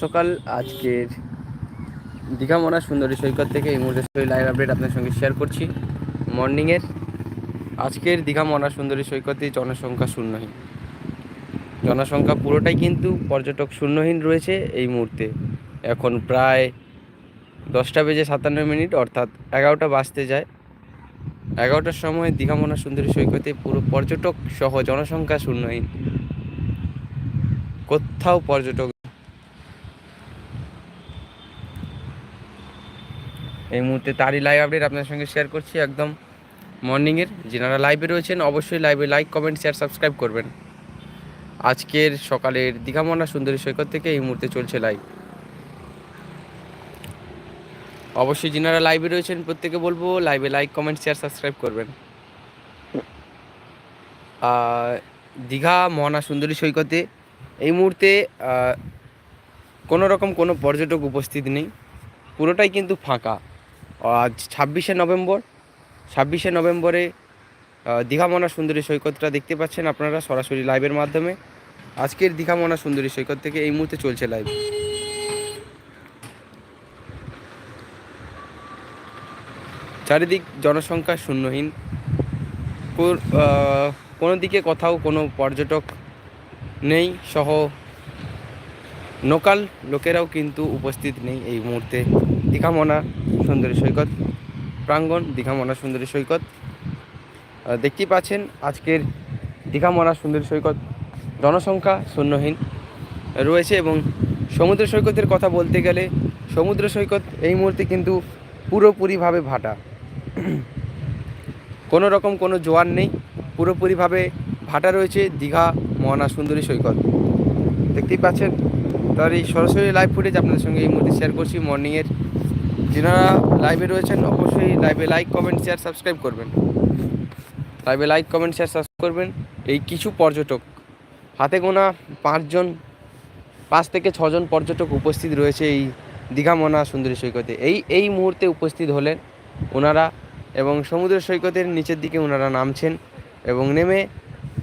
সকাল, আজকের দীঘা মনা সুন্দরী সৈকত থেকে এই মুহূর্তে সই লাইভ আপডেট আপনার সঙ্গে শেয়ার করছি। মর্নিংয়ের আজকের দীঘা মনা সুন্দরী সৈকতে জনসংখ্যা শূন্যহীন। জনসংখ্যা পুরোটাই কিন্তু পর্যটক শূন্যহীন রয়েছে এই মুহূর্তে। এখন প্রায় দশটা বেজে সাতান্ন মিনিট, অর্থাৎ এগারোটা বাজতে যায়। এগারোটার সময় দীঘা মনা সুন্দরী সৈকতে পুরো পর্যটক সহ জনসংখ্যা শূন্যহীন। কোথাও পর্যটক এই মুহূর্তে তারই লাইভ আপডেট আপনার সঙ্গে শেয়ার করছি একদম মর্নিংয়ের যেনারা লাইভে রয়েছেন, অবশ্যই লাইভে লাইক কমেন্ট শেয়ার সাবস্ক্রাইব করবেন। আজকের সকালের দীঘা দীঘামনা সুন্দরী সৈকত থেকে এই মুহূর্তে চলছে লাইভ অবশ্যই যিনারা লাইভে রয়েছেন, প্রত্যেকে বলব লাইভে লাইক কমেন্ট শেয়ার সাবস্ক্রাইব করবেন। দীঘা মহানা সুন্দরী সৈকতে এই মুহূর্তে কোনো রকম কোনো পর্যটক উপস্থিত নেই। পুরোটাই কিন্তু ফাঁকা। আজ ছাব্বিশে নভেম্বর। ছাব্বিশে নভেম্বরে আহ, দীঘা মনা সুন্দরী সৈকতটা দেখতে পাচ্ছেন আপনারা সরাসরি লাইভের মাধ্যমে। আজকের দীঘা মনা সুন্দরী সৈকত থেকে এই মুহূর্তে চলছে লাইভ চারিদিক জনসংখ্যা শূন্যহীন। কোনো দিকে কোথাও কোনো পর্যটক নেই সহ লোকাল লোকেরাও কিন্তু উপস্থিত নেই এই মুহূর্তে দীঘামনা সুন্দরী সৈকত, প্রাঙ্গণ দীঘামনা সুন্দরী সৈকত। দেখতেই পাচ্ছেন আজকের দীঘামনা সুন্দরী সৈকত জনসংখ্যা শূন্যহীন রয়েছে এবং সমুদ্র সৈকতের কথা বলতে গেলে সমুদ্র সৈকত এই মুহূর্তে কিন্তু পুরোপুরিভাবে ভাটা। কোনো রকম কোনো জোয়ার নেই, পুরোপুরিভাবে ভাটা রয়েছে দীঘা মহানা সুন্দরী সৈকত। দেখতেই পাচ্ছেন তার এই সরাসরি লাইভ ফুটেজ আপনাদের সঙ্গে এই মুহূর্তে শেয়ার করছি। মর্নিংয়ের যারা লাইভে রয়েছেন, অবশ্যই লাইভে লাইক কমেন্ট শেয়ার সাবস্ক্রাইব করবেন। লাইভে লাইক কমেন্ট শেয়ার সাবস্ক্রাইব করবেন। এই কিছু পর্যটক, হাতে গোনা পাঁচজন, পাঁচ থেকে ছজন পর্যটক উপস্থিত রয়েছে এই দীঘা মনা সুন্দরী সৈকতে। এই এই মুহূর্তে উপস্থিত হলেন ওনারা এবং সমুদ্র সৈকতের নিচের দিকে ওনারা নামছেন এবং নেমে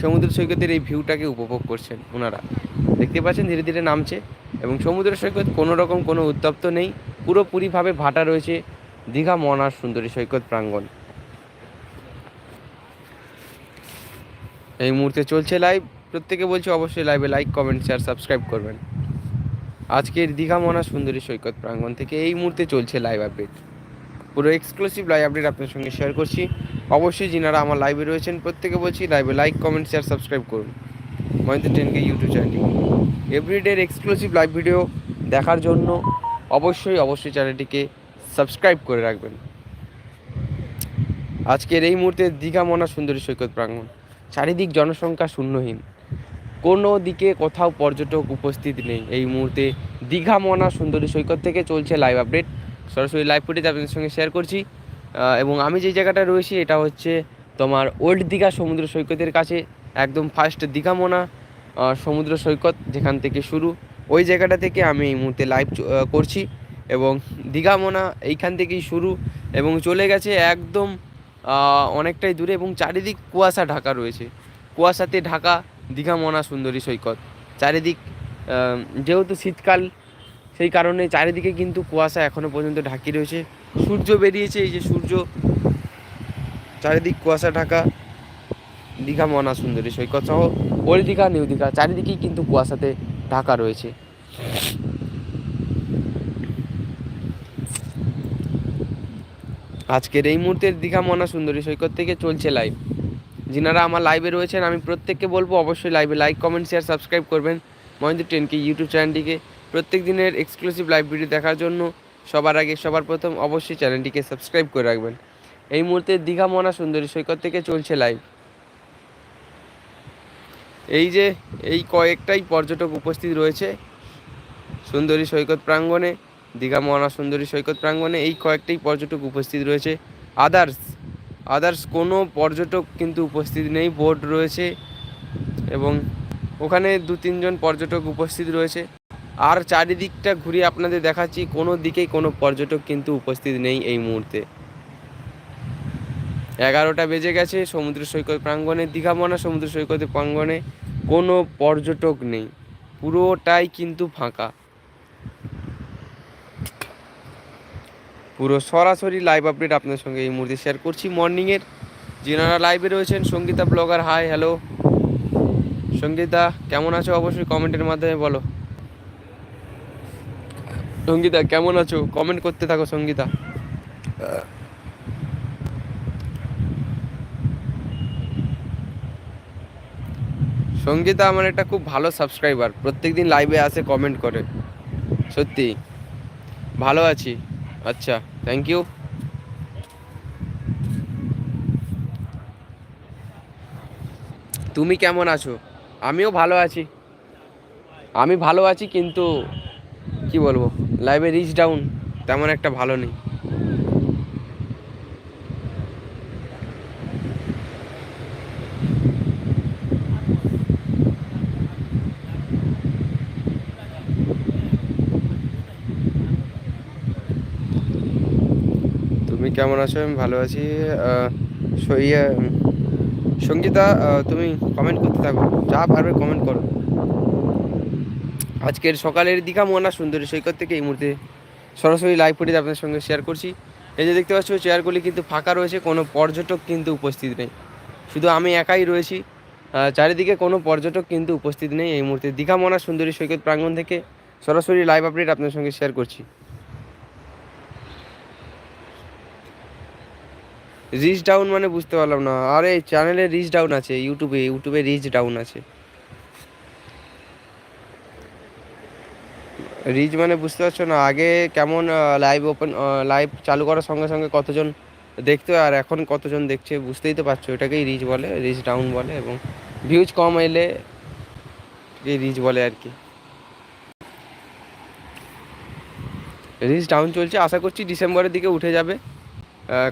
সমুদ্র সৈকতের এই ভিউটাকে উপভোগ করছেন ওনারা। দেখতে পাচ্ছেন ধীরে ধীরে নামছে এবং সমুদ্র সৈকত কোনো রকম কোনো উত্তপ্ত নেই। পুরোপুরিভাবে ভাটা রয়েছে দীঘা মনার সুন্দরী সৈকত প্রাঙ্গণ। এই মুহূর্তে চলছে লাইভ প্রত্যেকে বলছে অবশ্যই লাইভে লাইক কমেন্ট শেয়ার সাবস্ক্রাইব করবেন। আজকের দীঘা মনা সুন্দরী সৈকত প্রাঙ্গণ থেকে এই মুহূর্তে চলছে লাইভ আপডেট পুরো এক্সক্লুসিভ লাইভ আপডেট আপনার সঙ্গে শেয়ার করছি। অবশ্যই যিনারা আমার লাইভে রয়েছেন, প্রত্যেকে বলছি লাইভে লাইক কমেন্ট শেয়ার সাবস্ক্রাইব করুন। মহেন্দ্র টেনকে ইউটিউব চ্যানেলটি এভরিডের এক্সক্লুসিভ লাইভ ভিডিও দেখার জন্য অবশ্যই অবশ্যই চ্যানেলটিকে সাবস্ক্রাইব করে রাখবেন। আজকের এই মুহূর্তে দীঘা মনা সুন্দরী সৈকত প্রাঙ্গণ, চারিদিক জনসংখ্যা শূন্যহীন। কোনো দিকে কোথাও পর্যটক উপস্থিত নেই। এই মুহূর্তে দীঘা মনা সুন্দরী সৈকত থেকে চলছে লাইভ আপডেট সরাসরি লাইভ ফুটেজ আপনাদের সঙ্গে শেয়ার করছি। এবং আমি যে জায়গাটা রয়েছি, এটা হচ্ছে তোমার ওল্ড দীঘা সমুদ্র সৈকতের কাছে। একদম ফার্স্ট দীঘা মোনা সমুদ্র সৈকত যেখান থেকে শুরু। ওই জায়গাটা থেকে আমি এই মুহূর্তে লাইভ করছি এবং দীঘা মোনা এইখান থেকেই শুরু এবং চলে গেছে একদম অনেকটাই দূরে এবং চারিদিক কুয়াশা ঢাকা রয়েছে। কুয়াশাতে ঢাকা দীঘা মোনা সুন্দরী সৈকত। চারিদিক যেহেতু শীতকাল, সেই কারণে চারিদিকে কিন্তু কুয়াশা এখনও পর্যন্ত ঢাকি রয়েছে। সূর্য বেরিয়েছে, এই যে সূর্য, চারিদিক কুয়াশা ঢাকা। দীঘা মনা সুন্দরী সৈকত সহ ওল্ড দীঘা, নিউ দীঘা, চারিদিকেই কিন্তু কুয়াশাতে ঢাকা রয়েছে। আজকের এই মুহূর্তের দীঘা মনা সুন্দরী সৈকত থেকে চলছে লাইভ যিনারা আমার লাইভে রয়েছেন, আমি প্রত্যেককে বলব অবশ্যই লাইভে লাইক কমেন্ট শেয়ার সাবস্ক্রাইব করবেন মহেন্দ্র টেনকে ইউটিউব চ্যানেলটিকে প্রত্যেক দিনের এক্সক্লুসিভ লাইভ ভিডিও দেখার জন্য সবার আগে, সবার প্রথম অবশ্যই চ্যানেলটিকে সাবস্ক্রাইব করে রাখবেন। এই মুহূর্তে দীঘা মনা সুন্দরী সৈকত থেকে চলছে লাইভ এই যে, এই কয়েকটাই পর্যটক উপস্থিত রয়েছে। সুন্দরী সৈকত প্রাঙ্গণে, দীঘা মহানা সুন্দরী সৈকত প্রাঙ্গণে এই কয়েকটাই পর্যটক উপস্থিত রয়েছে। আদার্স আদার্স কোনো পর্যটক কিন্তু উপস্থিত নেই বোর্ড রয়েছে এবং ওখানে দু তিনজন পর্যটক উপস্থিত রয়েছে। আর চারিদিকটা ঘুরিয়ে আপনাদের দেখাচ্ছি, কোনো দিকেই কোনো পর্যটক কিন্তু উপস্থিত নেই এই মুহূর্তে। এগারোটা বেজে গেছে সমুদ্র সৈকত প্রাঙ্গণে দীঘামনা সমুদ্র সৈকতের প্রাঙ্গণে। কোনো পর্যটক নেই। পুরোটাই কিন্তু ফাঁকা। পুরো সরাসরি লাইভ আপডেট আপনার সঙ্গে এই মুহূর্তে শেয়ার করছি। মর্নিংয়ের যিনারা লাইভে রয়েছেন, Sangeeta blogger hi hello Sangeeta, কেমন আছো? অবশ্যই কমেন্টের মাধ্যমে বলো। সঙ্গীতা, কেমন আছো? কমেন্ট করতে থাকো সঙ্গীতা। সঙ্গীতা আমার একটা খুব ভালো সাবস্ক্রাইবার প্রত্যেকদিন লাইভে আসে কমেন্ট করে। সত্যি। ভালো আছি। আচ্ছা থ্যাংক ইউ তুমি কেমন আছো? আমিও ভালো আছি। আমি ভালো আছি, কিন্তু কি বলব? লাইভে রিচ ডাউন তেমন একটা ভালো নেই তুমি কেমন আছো? আমি ভালো আছি। আহ, স- ইয়ে সঙ্গীতা তুমি কমেন্ট করতে থাকো। যা পারবে কমেন্ট করো। আজকের সকালের দীঘা মোহনা সুন্দরী সৈকত থেকে এই মুহূর্তে সরাসরি লাইভ ফুটেজ আপনাদের সঙ্গে শেয়ার করছি। এই যে দেখতে পাচ্ছ চেয়ারগুলি কিন্তু ফাঁকা রয়েছে কোনো পর্যটক কিন্তু উপস্থিত নেই। শুধু আমি একাই রয়েছি। চারিদিকে কোনো পর্যটক কিন্তু উপস্থিত নেই। এই মুহূর্তে দীঘা মোহনা সুন্দরী সৈকত প্রাঙ্গণ থেকে সরাসরি লাইভ আপডেট আপনাদের সঙ্গে শেয়ার করছি। রিচ ডাউন মানে বুঝতে পারলাম না। আরে চ্যানেলে রিচ ডাউন আছে ইউটিউবে ইউটিউবে রিচ ডাউন আছে। রিচ মানে বুঝতে পারছ না, আগে কেমন লাইভ ওপেন লাইভ চালু করার সঙ্গে সঙ্গে কতজন দেখতো আর এখন কতজন দেখছে বুঝতেই তো পারছ, এটাকেই রিচ বলে রিচ ডাউন বলে এবং ভিউজ কম এলে রিচ বলে আর কি। রিচ ডাউন চলছে, আশা করছি ডিসেম্বরের দিকে উঠে যাবে।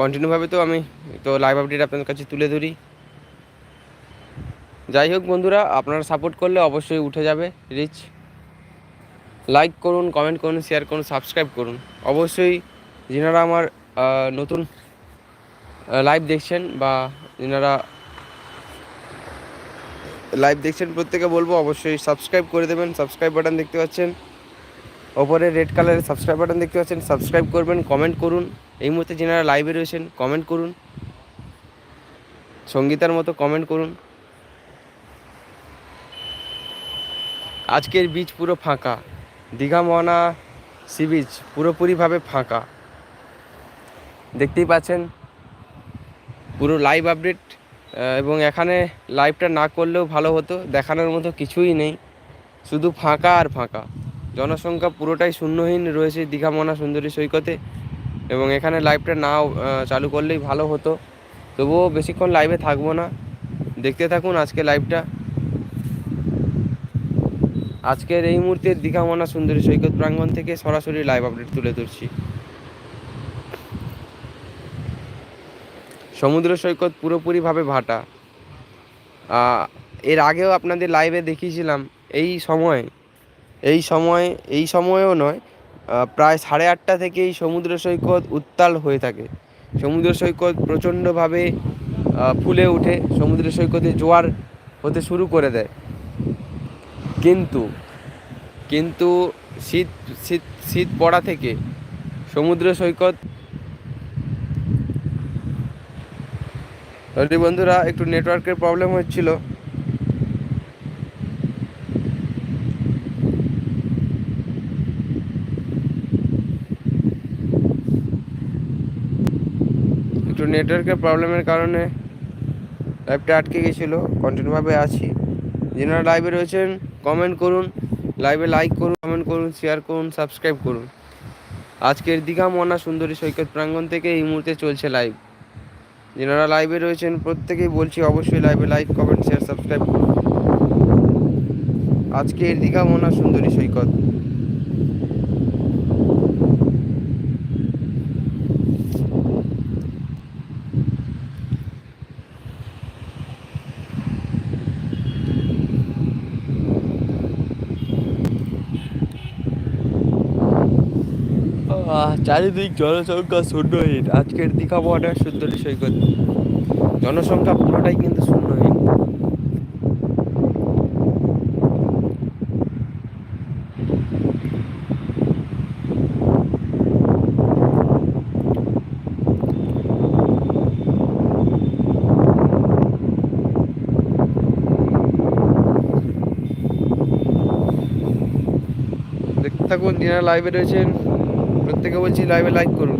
কন্টিনিউভাবে তো আমি তো লাইভ আপডেট আপনাদের কাছে তুলে ধরি। যাই হোক বন্ধুরা, আপনারা সাপোর্ট করলে অবশ্যই উঠে যাবে রিচ লাইক করুন কমেন্ট করুন শেয়ার করুন সাবস্ক্রাইব করুন। অবশ্যই যেনারা আমার নতুন লাইভ দেখছেন বা যেনারা লাইভ দেখছেন প্রত্যেকে বলব, অবশ্যই সাবস্ক্রাইব করে দেবেন। সাবস্ক্রাইব বাটন দেখতে পাচ্ছেন। ওপরে রেড কালারের সাবস্ক্রাইব বাটন দেখতে পাচ্ছেন। সাবস্ক্রাইব করবেন কমেন্ট করুন। এই মুহূর্তে যেনারা লাইভে রয়েছেন কমেন্ট করুন। সঙ্গীতার মতো কমেন্ট করুন। আজকের বীজ পুরো ফাঁকা। দীঘা মোহনা সি বিচ পুরোপুরিভাবে ফাঁকা। দেখতেই পাচ্ছেন, পুরো লাইভ আপডেট এবং এখানে লাইভটা না করলেও ভালো হতো। দেখানোর মতো কিছুই নেই। শুধু ফাঁকা আর ফাঁকা। জনসংখ্যা পুরোটাই শূন্যহীন রয়েছে দীঘা মোহনা সুন্দরী সৈকতে। এবং এখানে লাইভটা না চালু করলেই ভালো হতো। তবুও বেশিক্ষণ লাইভে থাকব না। দেখতে থাকুন আজকে লাইভটা আজকের এই মুহূর্তে দীঘা মোহনা সুন্দরী সৈকত প্রাঙ্গণ থেকে সরাসরি লাইভ আপডেট তুলে ধরছি। সমুদ্র সৈকত পুরোপুরিভাবে ভাটা। এর আগেও আপনাদের লাইভে দেখিয়েছিলাম, এই সময় এই সময়, এই সময়েও নয় প্রায় সাড়ে আটটা থেকেই সমুদ্র সৈকত উত্তাল হয়ে থাকে। সমুদ্র সৈকত প্রচণ্ডভাবে ফুলে ওঠে। সমুদ্র সৈকতে জোয়ার হতে শুরু করে দেয়। কিন্তু কিন্তু শীত শীত শীত পড়া থেকে সমুদ্র সৈকত বন্ধুরা, একটু নেটওয়ার্কের প্রবলেম হচ্ছিল একটু নেটওয়ার্কের প্রবলেমের কারণে লাইভটা আটকে গেছিল। কন্টিনিউভাবে আছি। যারা লাইভে রয়েছেন কমেন্ট করুন, লাইভে লাইক করুন কমেন্ট করুন শেয়ার করুন সাবস্ক্রাইব করুন। আজকের দীঘা মনা সুন্দরী সৈকত প্রাঙ্গণ থেকে এই মুহূর্তে চলছে লাইভ যারা লাইভে রয়েছেন, প্রত্যেকেই বলছি অবশ্যই লাইভে লাইক কমেন্ট শেয়ার সাবস্ক্রাইব করুন। আজকের দীঘা মনা সুন্দরী সৈকত। চারিদিক জনসংখ্যা শূন্যহীন। আজকের দীঘা বর্ডার সুন্দরী সৈকত। জনসংখ্যা পুরোটাই কিন্তু শূন্যহীন। দেখতে থাকুন, যারা লাইভে রয়েছেন প্রত্যেকে বলছি লাইভে লাইক করুন।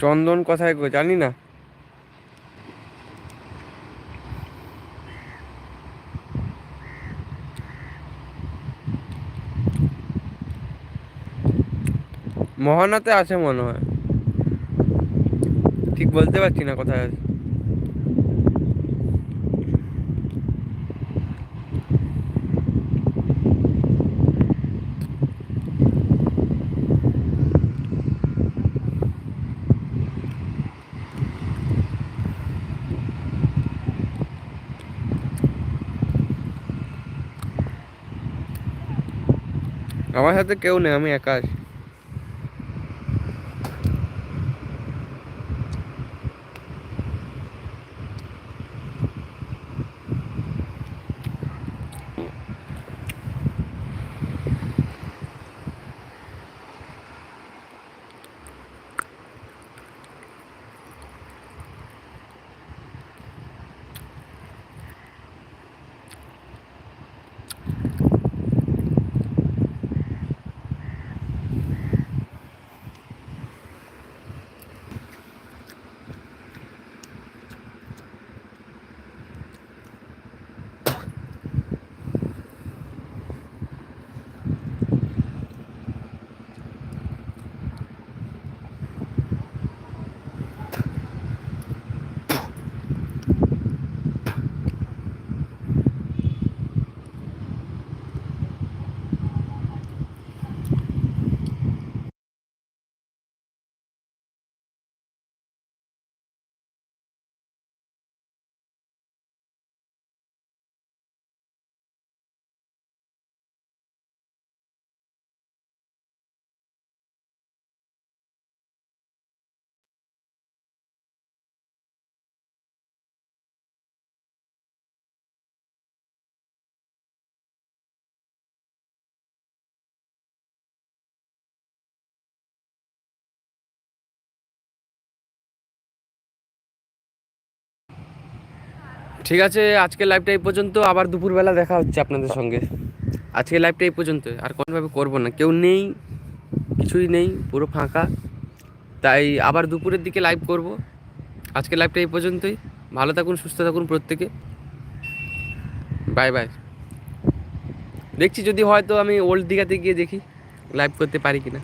চন্দন কোথায় গো, জানি না। মহানাতে আছে মনে হয়। ঠিক বলতে পারছি না কোথায় আছে। আমার সাথে কেউ নেই আমি একা আছি ঠিক আছে আজকে লাইভটা এই পর্যন্ত। আবার দুপুরবেলা দেখা হচ্ছে আপনাদের সঙ্গে। আজকে লাইভটা এই পর্যন্ত। আর কোনোভাবে করব না। কেউ নেই, কিছুই নেই, পুরো ফাঁকা। তাই আবার দুপুরের দিকে লাইভ করব। আজকে লাইভটা এই পর্যন্তই। ভালো থাকুন, সুস্থ থাকুন প্রত্যেকে। বাই বাই দেখছি যদি হয়তো আমি ওল্ড দীঘাতে গিয়ে দেখি লাইভ করতে পারি কিনা।